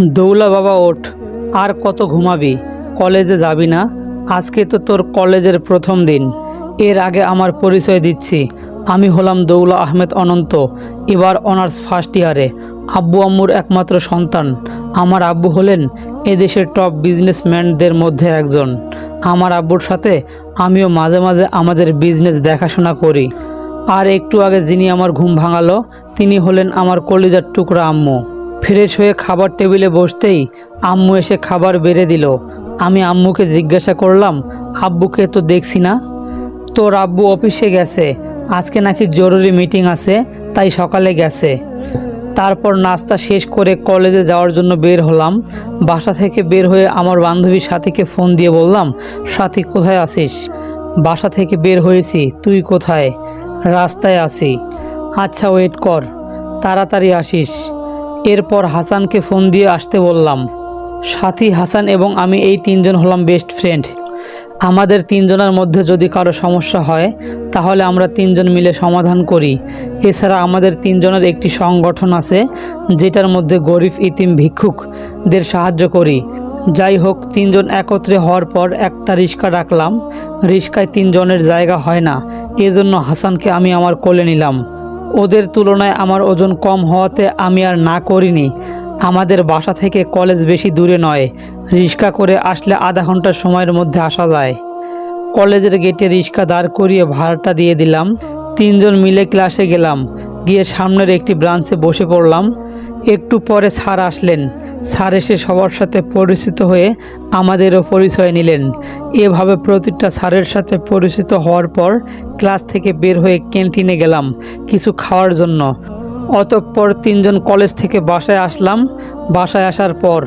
দৌলা বাবা, ওঠ। আর কত ঘুমাবি? কলেজে যাবি না? আজকে তো তোর কলেজের প্রথম দিন। এর আগে আমার পরিচয় দিচ্ছি। আমি হলাম দৌলা আহমেদ অনন্ত, এবার অনার্স ফার্স্ট ইয়ারে। আব্বু আম্মুর একমাত্র সন্তান। আমার আব্বু হলেন এদেশের টপ বিজনেসম্যানদের মধ্যে একজন। আমার আব্বুর সাথে আমিও মাঝে মাঝে আমাদের বিজনেস দেখাশোনা করি। আর একটু আগে যিনি আমার ঘুম ভাঙালো, তিনি হলেন আমার কলিজার টুকরা আম্মু। ফ্রেশ হয়ে খাবার টেবিলে বসতেই আম্মু এসে খাবার বেড়ে দিল। আমি আম্মুকে জিজ্ঞাসা করলাম, আব্বুকে তো দেখছি না? তোর আব্বু অফিসে গেছে। আজকে নাকি জরুরি মিটিং আছে, তাই সকালে গেছে। তারপর নাস্তা শেষ করে কলেজে যাওয়ার জন্য বের হলাম। বাসা থেকে বের হয়ে আমার বান্ধবীর সাথীকে ফোন দিয়ে বললাম, সাথী, কোথায় আছিস? বাসা থেকে বের হয়েছি। তুই কোথায়? রাস্তায় আছি। আচ্ছা ওয়েট কর। তাড়াতাড়ি আসিস। এরপর হাসানকে ফোন দিয়ে আসতে বললাম, সাথী, হাসান এবং আমি এই তিনজন হলাম বেস্ট ফ্রেন্ড আমাদের তিনজনের মধ্যে যদি কারও সমস্যা হয়, তাহলে আমরা তিনজন মিলে সমাধান করি। এছাড়া আমাদের তিনজনের একটি সংগঠন আছে, যেটার মধ্যে গরিব, ইতিম, ভিক্ষুকদের সাহায্য করি। যাই হোক, তিনজন একত্রে হওয়ার পর একটা রিক্সা ডাকলাম রিক্সায় তিনজনের জায়গা হয় না। এজন্য হাসানকে আমি আমার কোলে নিলাম। ওদের তুলনায় আমার ওজন কম হওয়াতে আমি আর না করিনি। আমাদের বাসা থেকে কলেজ বেশি দূরে নয়। রিক্সা করে আসলে আধা ঘণ্টার সময়ের মধ্যে আসা যায়। কলেজের গেটে রিক্সা দাঁড় করিয়ে ভাড়াটা দিয়ে দিলাম। তিনজন মিলে ক্লাসে গেলাম। গিয়ে সামনের একটি ব্রাঞ্চে বসে পড়লাম। একটু পরে স্যার আসলেন। স্যার এসে সবার সাথে পরিচিত হয়ে আমাদেরও পরিচয় নিলেন। এভাবে প্রতিটা স্যারের সাথে পরিচিত হওয়ার পর ক্লাস থেকে বের হয়ে ক্যান্টিনে গেলাম কিছু খাওয়ার জন্য। অতঃপর তিনজন কলেজ থেকে বাসায় আসলাম। বাসায় আসার পর